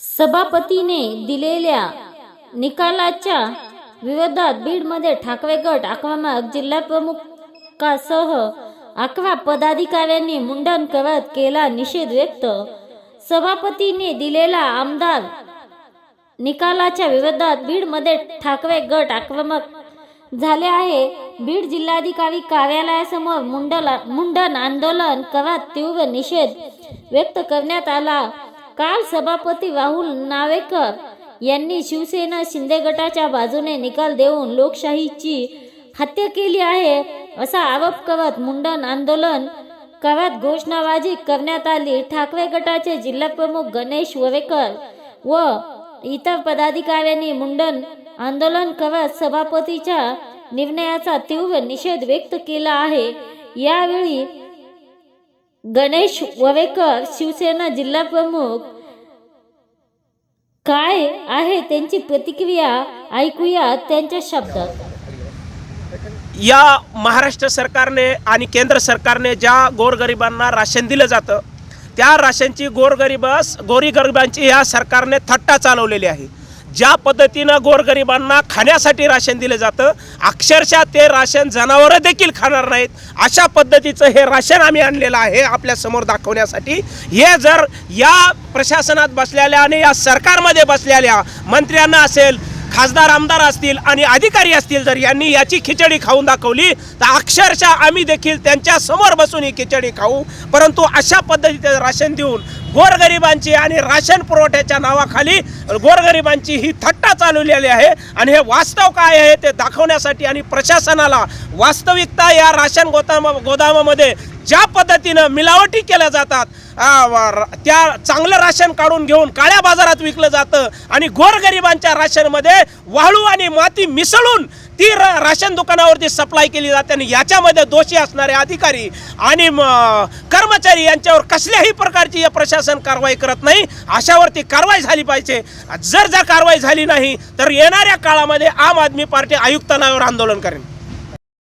सभापतीने दिलेल्या निकालाच्या विरोधात बीडमध्ये ठाकरे गट आक्रमक जिल्हाप्रमुखासह अकरा पदाधिकाऱ्यांनी मुंडन करत केला निषेध व्यक्त. सभापतीने दिलेला आमदार निकालाच्या विरोधात बीडमध्ये ठाकरे गट आक्रमक झाले आहे. बीड जिल्हाधिकारी कार्यालयासमोर मुंडला मुंडन आंदोलन करत तीव्र निषेध व्यक्त करण्यात आला. काल सभापती राहुल नावेकर यांनी शिवसेना शिंदे गटाच्या बाजूने निकाल देऊन लोकशाहीची हत्या केली आहे असा आरोप करत मुंडन आंदोलन करत घोषणाबाजी करण्यात आली. ठाकरे गटाचे जिल्हाप्रमुख गणेश वरेकर व इतर पदाधिकाऱ्यांनी मुंडन आंदोलन करत सभापतीच्या निर्णयाचा तीव्र निषेध व्यक्त केला आहे. यावेळी गणेश ववेकर शिवसेना जिल्हाप्रमुख काय आहे त्यांची प्रतिक्रिया? ऐकूया त्यांच्या शब्दात या महाराष्ट्र सरकारने आणि केंद्र सरकारने ज्या गोरगरिबांना राशन दिलं जातं त्या राशनची गोरगरिबास गोरीगरिबांची या सरकारने थट्टा चालवलेली आहे. ज्या पद्धतीनं गोरगरिबांना खाण्यासाठी राशन दिलं जातं अक्षरशः ते राशन जनावरं देखील खाणार नाहीत. अशा पद्धतीचं हे राशन आम्ही आणलेलं आहे आपल्यासमोर दाखवण्यासाठी. हे जर या प्रशासनात बसलेल्या आणि या सरकारमध्ये बसलेल्या मंत्र्यांना असेल खासदार आमदार असतील आणि अधिकारी असतील जर यांनी याची खिचडी खाऊन दाखवली तर अक्षरशः आम्ही देखील त्यांच्यासमोर बसून ही खिचडी खाऊ. परंतु अशा पद्धतीचं राशन देऊन गोरगरिबांची आणि राशन पुरवठ्याच्या नावाखाली गोरगरिबांची ही थट्टा चालवलेली आहे. आणि हे वास्तव काय आहे ते दाखवण्यासाठी आणि प्रशासनाला वास्तविकता या राशन गोदाम गोदामामध्ये ज्या पद्धतीनं मिलावटी केल्या जातात त्या चांगलं राशन काढून घेऊन काळ्या बाजारात विकलं जातं आणि गोरगरिबांच्या राशनमध्ये वाळू आणि माती मिसळून ती र राशन दुकानावरती सप्लाय केली जाते आणि याच्यामध्ये दोषी असणारे अधिकारी आणि कर्मचारी यांच्यावर कसल्याही प्रकारची या प्रशासन कारवाई करत नाही. अशावरती कारवाई झाली पाहिजे. जर जर कारवाई झाली नाही तर येणाऱ्या काळामध्ये आम आदमी पार्टी आयुक्तालयावर आंदोलन करेन.